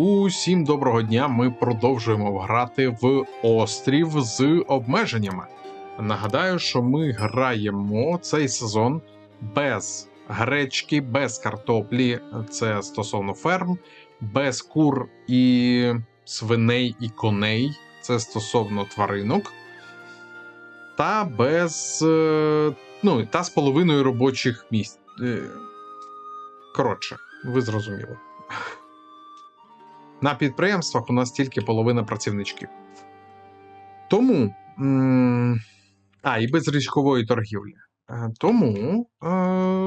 Усім доброго дня! Ми продовжуємо грати в острів з обмеженнями. Нагадаю, що ми граємо цей сезон без гречки, без картоплі, це стосовно ферм, без кур і свиней і коней, це стосовно тваринок, та без. е, Ну, та з половиною робочих місць. Е, Коротше, ви зрозуміли. На підприємствах у нас тільки половина працівничків. Тому. А, і без річкової торгівлі. Е, Тому е,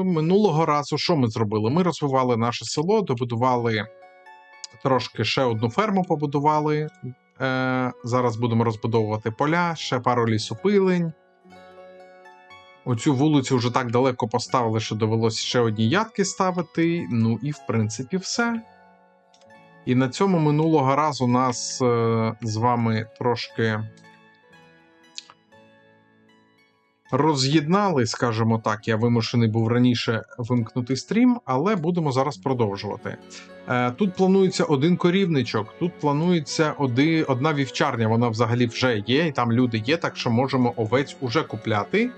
минулого разу що ми зробили? Ми розвивали наше село, добудували трошки ще одну ферму побудували. Е, Зараз будемо розбудовувати поля, ще пару лісопилень. Оцю вулицю вже так далеко поставили, що довелося ще одні ядки ставити. Ну і в принципі все. І на цьому минулого разу нас е, з вами трошки роз'єднали, скажімо так. Я вимушений був раніше вимкнути стрім, але будемо зараз продовжувати. Е, тут планується один корівничок, тут планується оди, одна вівчарня, вона взагалі вже є, і там люди є, так що можемо овець уже купляти.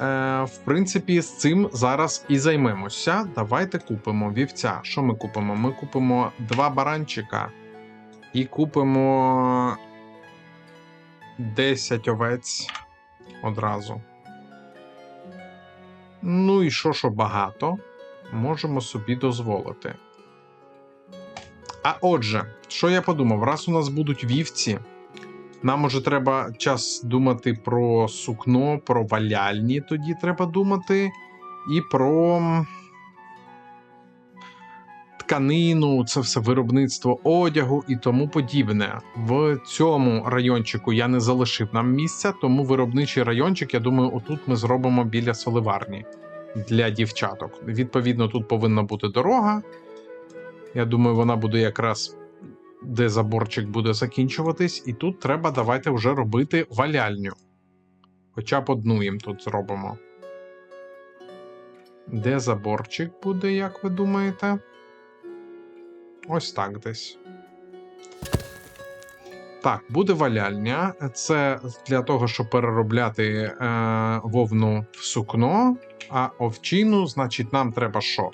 Е, в принципі, з цим зараз і займемося. Давайте купимо вівця. Що ми купимо? Ми купимо два баранчика і купимо 10 овець одразу. Ну і що, що багато, можемо собі дозволити. А отже, що я подумав, раз у нас будуть вівці. Нам уже треба час думати про сукно, про валяльні, тоді треба думати, і про тканину, це все виробництво одягу і тому подібне. В цьому райончику я не залишив нам місця, тому виробничий райончик, я думаю, отут ми зробимо біля соливарні для дівчаток. Відповідно, тут повинна бути дорога. Я думаю, вона буде якраз де заборчик буде закінчуватись, і тут треба давайте вже робити валяльню. Хоча б одну їм тут зробимо. Де заборчик буде, як ви думаєте? Ось так десь. Так, буде валяльня. Це для того, щоб переробляти е, вовну в сукно, а овчину, значить, нам треба що?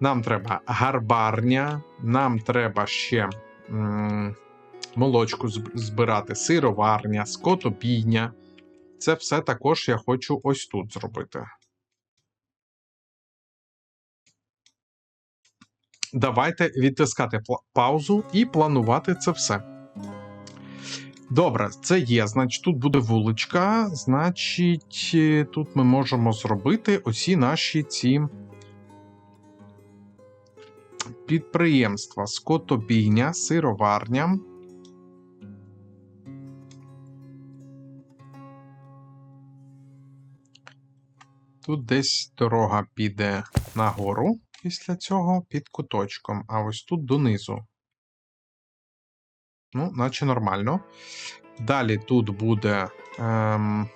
Нам треба гарбарня, нам треба ще молочку збирати, сироварня, скотобійня. Це все також я хочу ось тут зробити. Давайте відтискати паузу і планувати це все. Добре, це є. Значить, тут буде вуличка. Значить, е, тут ми можемо зробити оці наші ці підприємства: скотобійня, сироварня. Тут десь дорога піде нагору після цього під куточком, а ось тут донизу. Ну, наче нормально. Далі тут буде. Ем...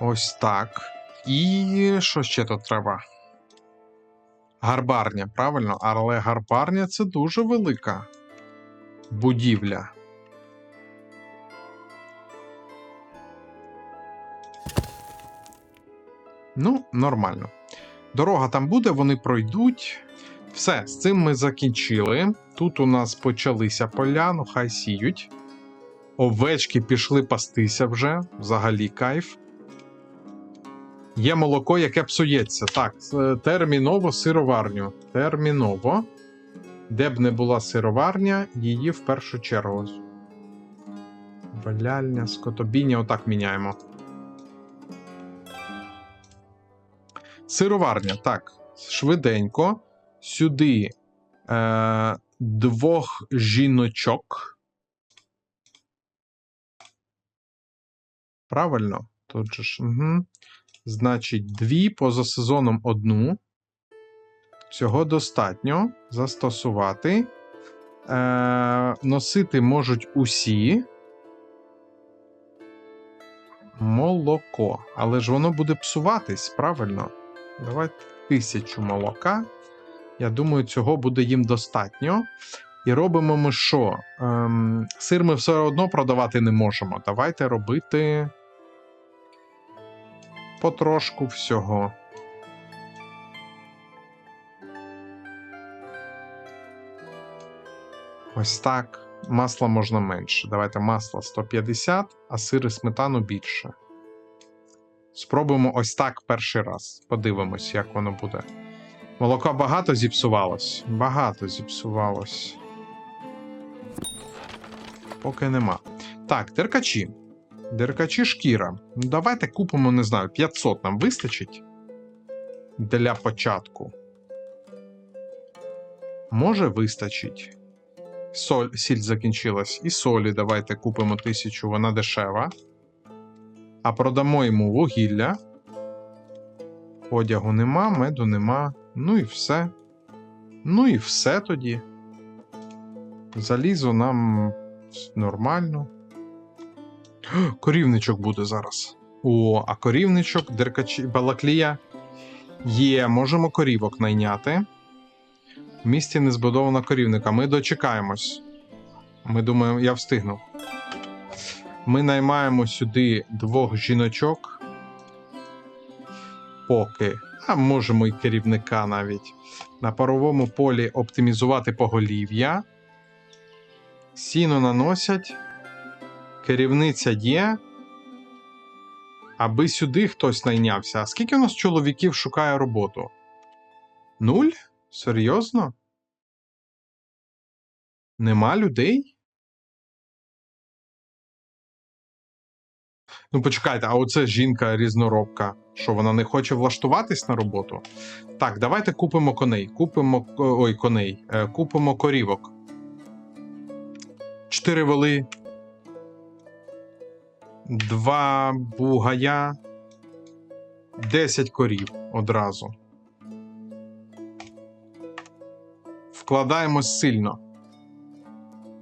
Ось так. І що ще тут треба? Гарбарня, правильно? Але гарбарня це дуже велика будівля. Ну, нормально. Дорога там буде, вони пройдуть. Все, з цим ми закінчили. Тут у нас почалися поля, ну хай сіють. Овечки пішли пастися вже, взагалі кайф. Є молоко, яке псується. Так, е, терміново сироварню. Терміново. Де б не була сироварня, її в першу чергу. Валяльня, скотобійня, отак міняємо. Сироварня. Так, швиденько. Сюди е, двох жіночок. Правильно? Тут же ж. Угу. Значить, дві поза сезоном одну. Цього достатньо застосувати. Е, Носити можуть усі. молоко. Але ж воно буде псуватись, правильно? Давайте тисячу молока. Я думаю, цього буде їм достатньо. І робимо ми що? Ем, сир ми все одно продавати не можемо. Давайте робити потрошку всього. Ось так. Масла можна менше. Давайте масло 150, а сир і сметану більше. Спробуємо ось так перший раз. Подивимось, як воно буде. Молока багато зіпсувалось. Багато зіпсувалось. Поки нема. Так, деркачі. Деркачі шкіра. Ну, давайте купимо, не знаю, 500 нам вистачить. Для початку. Може, вистачить. Соль, сіль закінчилась. І солі давайте купимо тисячу, вона дешева. А продамо йому вугілля. Одягу нема, меду нема. Ну і все. Ну і все тоді. Залізо нам нормально. Корівничок буде зараз. О, а корівничок, деркачі, балаклія. Є, можемо корівок найняти. В місті не збудовано корівника. Ми дочекаємось. Ми думаємо, я встигну. Ми наймаємо сюди двох жіночок. Поки. А можемо і керівника навіть. На паровому полі оптимізувати поголів'я. Сіно наносять. Керівниця є. Аби сюди хтось найнявся. А скільки у нас чоловіків шукає роботу? Нуль? Серйозно? Нема людей? Ну, почекайте, а оце жінка різноробка. Що вона не хоче влаштуватись на роботу? Так, давайте купимо коней. Купимо. Ой, коней. Е, Купимо корівок. Чотири воли. Два бугая. Десять корів одразу. Вкладаємось сильно.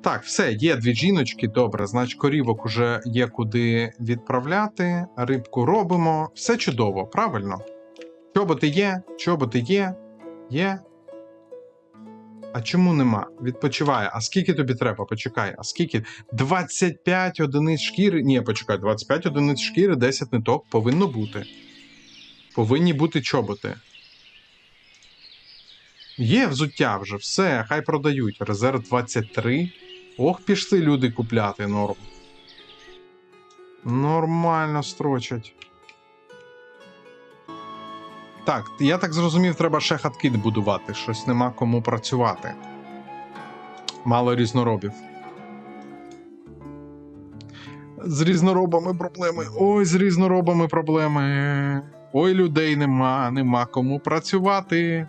Так, все, є дві жіночки, добре, значить, корівок уже є куди відправляти, рибку робимо. Все чудово, правильно? Чоботи є, чоботи є, є. А чому нема? Відпочиває. А скільки тобі треба? Почекай, а скільки? 25 одиниць шкіри. Ні, почекай, 25 одиниць шкіри, 10 ниток повинно бути. Повинні бути чоботи. Є взуття вже, все, хай продають. Резерв 23. Ох, пішли люди купляти норм. Нормально строчать. Так, я так зрозумів, треба ще хатки будувати. Щось нема кому працювати. Мало різноробів. З різноробами проблеми. Ой, з різноробами проблеми. Ой, людей нема, нема кому працювати.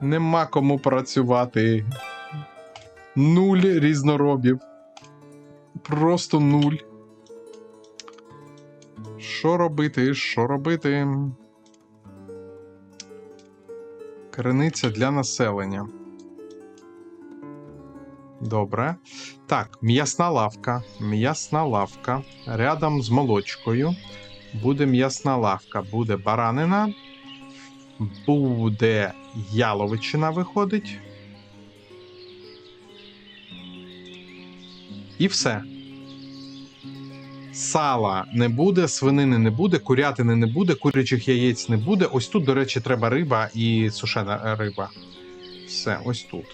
Нема кому працювати. Нуль різноробів. Просто нуль. Що робити? Що робити? Криниця для населення. Добре. Так, м'ясна лавка. М'ясна лавка. Рядом з молочкою. Буде м'ясна лавка. Буде баранина. Буде яловичина виходить. І все. Сала не буде, свинини не буде, курятини не буде, курячих яєць не буде. Ось тут, до речі, треба риба і сушена риба. Все, ось тут.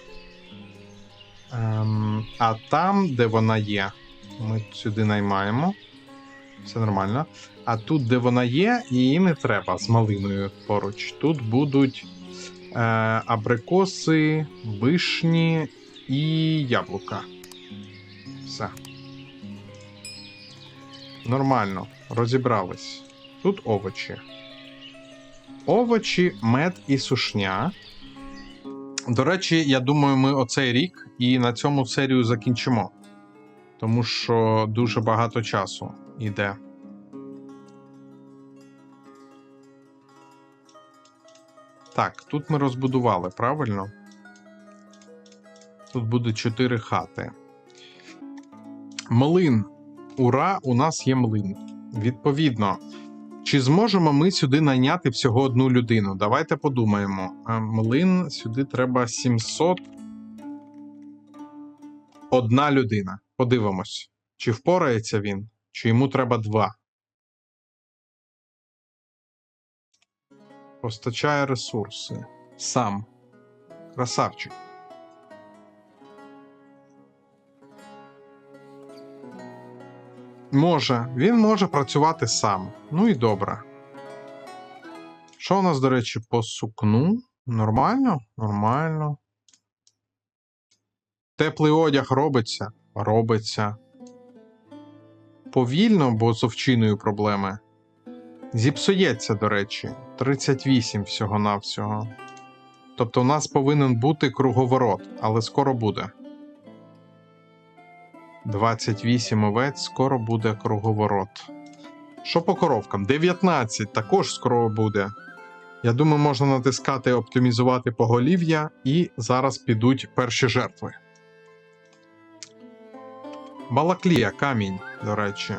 Ем, а там, де вона є, ми сюди наймаємо. Все нормально. А тут, де вона є, її не треба з малиною поруч. Тут будуть е, абрикоси, вишні і яблука. Все. Нормально, розібрались. Тут овочі. Овочі, мед і сушня. До речі, я думаю, ми оцей рік і на цьому серію закінчимо. Тому що дуже багато часу йде. Так, тут ми розбудували, правильно? Тут буде 4 хати. Млин. Ура, у нас є млин. Відповідно, чи зможемо ми сюди найняти всього одну людину? Давайте подумаємо. Млин сюди треба 700. Одна людина. Подивимось, чи впорається він, чи йому треба два. Постачає ресурси. Сам. Красавчик. Може, він може працювати сам. Ну і добре. Що у нас, до речі, по сукну? Нормально? Нормально. Теплий одяг робиться? Робиться. Повільно, бо з овчиною проблеми. Зіпсується, до речі, 38 всього-навсього. Тобто, у нас повинен бути круговорот, але скоро буде. 28 овець, скоро буде круговорот. Що по коровкам? 19 також скоро буде. Я думаю, можна натискати оптимізувати поголів'я, і зараз підуть перші жертви. Балаклія, камінь, до речі.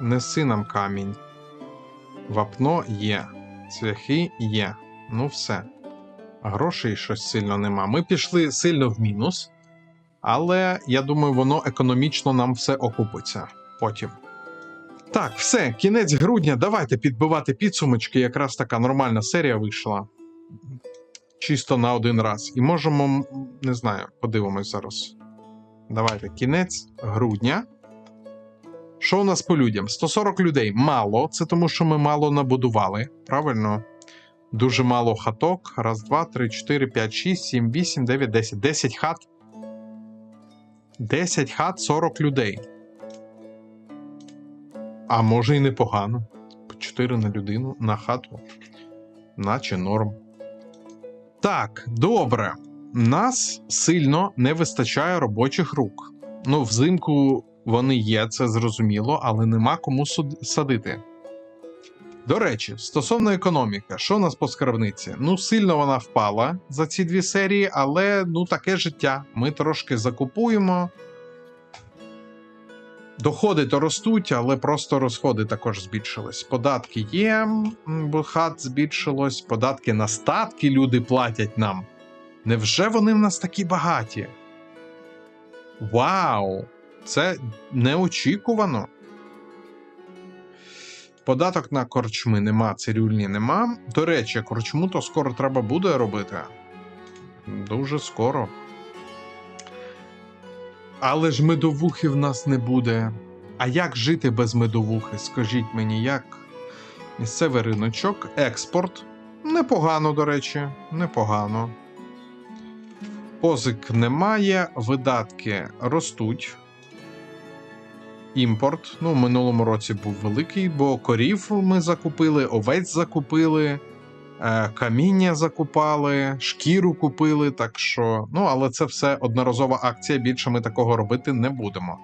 Неси нам камінь. Вапно є. Цвяхи є. Ну все. Грошей щось сильно нема. Ми пішли сильно в мінус. Але я думаю, воно економічно нам все окупиться потім. Так, все, кінець грудня. Давайте підбивати підсумочки. Якраз така нормальна серія вийшла. Чисто на один раз. І можемо, не знаю, подивимось зараз. Давайте, кінець грудня. Що у нас по людям? 140 людей мало. Це тому, що ми мало набудували. Правильно? Дуже мало хаток. Раз, два, три, чотири, п'ять, шість, сім, вісім, дев'ять, десять. Десять хат 10 хат 40 людей. А може і непогано. По 4 на людину на хату. Наче норм. Так, добре. Нас сильно не вистачає робочих рук. Ну, взимку вони є, це зрозуміло, але нема кому садити. До речі, стосовно економіки, що у нас по скарбниці? Ну, сильно вона впала за ці дві серії, але ну таке життя. Ми трошки закупуємо. Доходи то ростуть, але просто розходи також збільшились. Податки є, бо хат збільшилось, податки на статки люди платять нам. Невже вони в нас такі багаті? Вау! Це неочікувано. Податок на корчми нема, цирюльні нема. До речі, корчму то скоро треба буде робити. Дуже скоро. Але ж медовухи в нас не буде. А як жити без медовухи? Скажіть мені, як? Місцевий риночок, експорт. Непогано, до речі, непогано. Позик немає, видатки ростуть. Імпорт. Ну, в минулому році був великий, бо корів ми закупили, овець закупили, е, каміння закупали, шкіру купили. Так що, ну, але це все одноразова акція. Більше ми такого робити не будемо.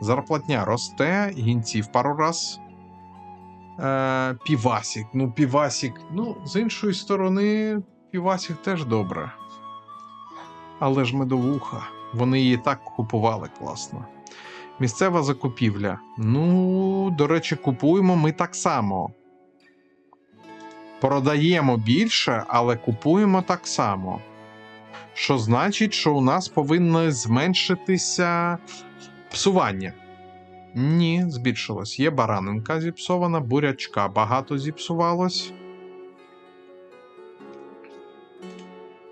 Зарплатня росте, гінців пару раз. Е, півасік. Ну, півасік. Ну, з іншої сторони, півасік теж добре. Але ж медовуха. Вони її так купували класно. Місцева закупівля. Ну, до речі, купуємо ми так само. Продаємо більше, але купуємо так само. Що значить, що у нас повинно зменшитися псування. Ні, збільшилось. Є баранинка зіпсована, бурячка багато зіпсувалось.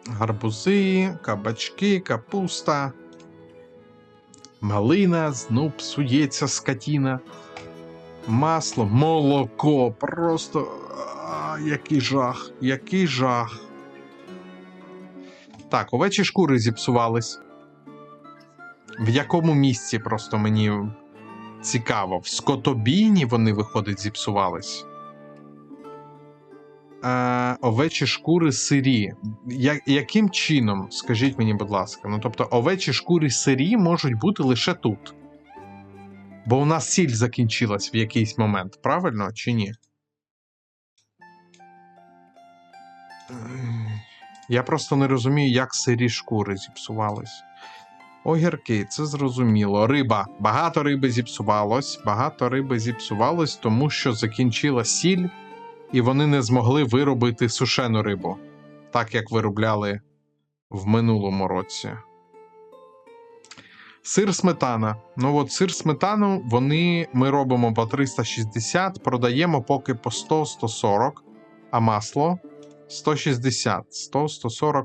Гарбузи, кабачки, капуста. Малина, знов псується скотіна. Масло, молоко. Просто а, який жах, який жах. Так, овечі шкури зіпсувались. В якому місці просто мені цікаво. В скотобійні вони, виходить, зіпсувались. Е, овечі шкури сирі. Я, яким чином, скажіть мені, будь ласка, ну тобто овечі шкури сирі можуть бути лише тут. Бо у нас сіль закінчилась в якийсь момент, правильно чи ні? Я просто не розумію, як сирі шкури зіпсувались. Огірки, це зрозуміло. Риба. Багато риби зіпсувалось. Багато риби зіпсувалось, тому що закінчила сіль, і вони не змогли виробити сушену рибу, так як виробляли в минулому році. Сир сметана. Ну от сир сметану вони ми робимо по 360, продаємо поки по 100-140, а масло 160, 100-140.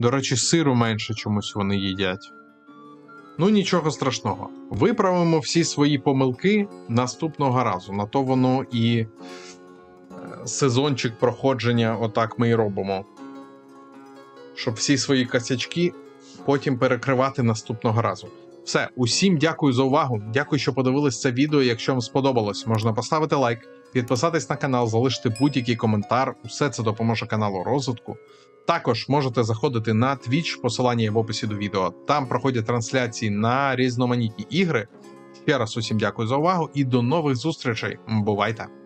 До речі, сиру менше чомусь вони їдять. Ну нічого страшного. Виправимо всі свої помилки наступного разу. На то воно і сезончик проходження, отак ми і робимо. Щоб всі свої косячки потім перекривати наступного разу. Все, усім дякую за увагу. Дякую, що подивились це відео. Якщо вам сподобалось, можна поставити лайк, підписатись на канал, залишити будь-який коментар. Усе це допоможе каналу розвитку. Також можете заходити на Twitch, посилання є в описі до відео. Там проходять трансляції на різноманітні ігри. Ще раз усім дякую за увагу і до нових зустрічей. Бувайте!